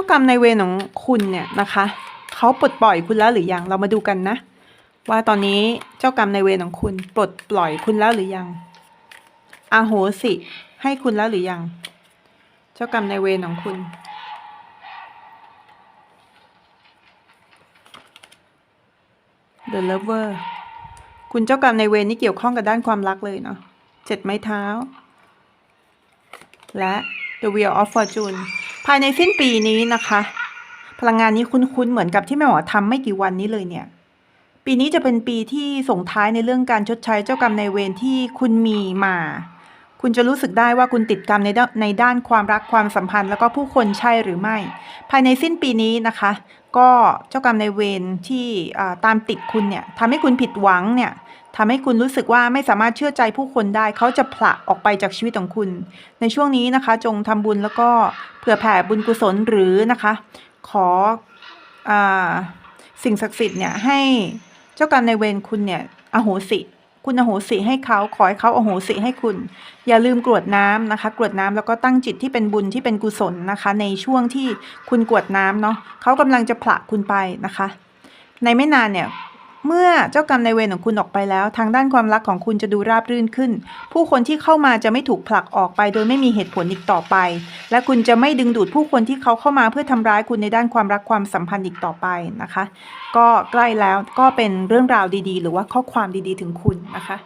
จ้ากรรมในเวรของคุณเนี่ยนะคะเขาปลดปล่อยคุณแล้วหรือยังเรามาดูกันนะ ว่าตอนนี้เจ้ากรรมในเวรของคุณปลดปล่อยคุณแล้วหรือยังอาโหสิ ให้คุณแล้วหรือยัง เจ้ากรรมในเวรของคุณ The Lover คุณเจ้ากรรมในเวรนี่เกี่ยวข้องกับด้านความรักเลยเนาะเจ็ดไม้เท้า และ The Wheel of Fortune ภายในสิ้นปีนี้นะคะ พลังงานนี้คุ้นๆเหมือนกับที่แม่หมอทำไม่กี่วันนี้เลยเนี่ย ปีนี้จะเป็นปีที่ส่งท้ายในเรื่องการชดใช้เจ้ากรรมในายเวรที่คุณมีมา คุณจะรู้สึกได้ว่าคุณติดกรรมในด้านในด้านความรักความสัมพันธ์ แล้วก็ผู้คนใช่หรือไม่ ภายในสิ้นปีนี้นะคะ ก็เจ้ากรรมในายเวรที่ตามติดคุณเนี่ยทำให้คุณผิดหวังเนี่ยทำให้คุณรู้สึกว่าไม่สามารถเชื่อใจผู้คนได้ เขาจะผละออกไปจากชีวิตของคุณ ในช่วงนี้นะคะ จงทำบุญแล้วก็เผื่อแผ่บุญกุศลหรือนะคะ ขออสิ่งศักดิ์สิทธิ์เนี่ยให้เจ้ากรรมในายเวรคุณเนี่ยอโหสิ คุณอโหสิให้เขาขอให้เขาอโหสิให้คุณ อย่าลืมกรวดน้ำนะคะ กรวดน้ำแล้วก็ตั้งจิตที่เป็นบุญที่เป็นกุศลนะคะ ในช่วงที่คุณกรวดน้ำเนาะเขากำลังจะผละคุณไปนะคะ ในไม่นานเนี่ย เมื่อเจ้ากรรมในายเวรของคุณออกไปแล้ว ทางด้านความรักของคุณจะดูราบรื่นขึ้น ผู้คนที่เข้ามาจะไม่ถูกผลักออกไป โดยไม่มีเหตุผลอีกต่อไป และคุณจะไม่ดึงดูดผู้คนที่เขาเข้ามาเพื่อทำร้ายคุณในด้านความรักความสัมพันธ์อีกต่อไปนะคะ ก็ใกล้แล้วก็เป็นเรื่องราวดีๆ หรือว่าข้อความดีๆ ถึงคุณนะคะ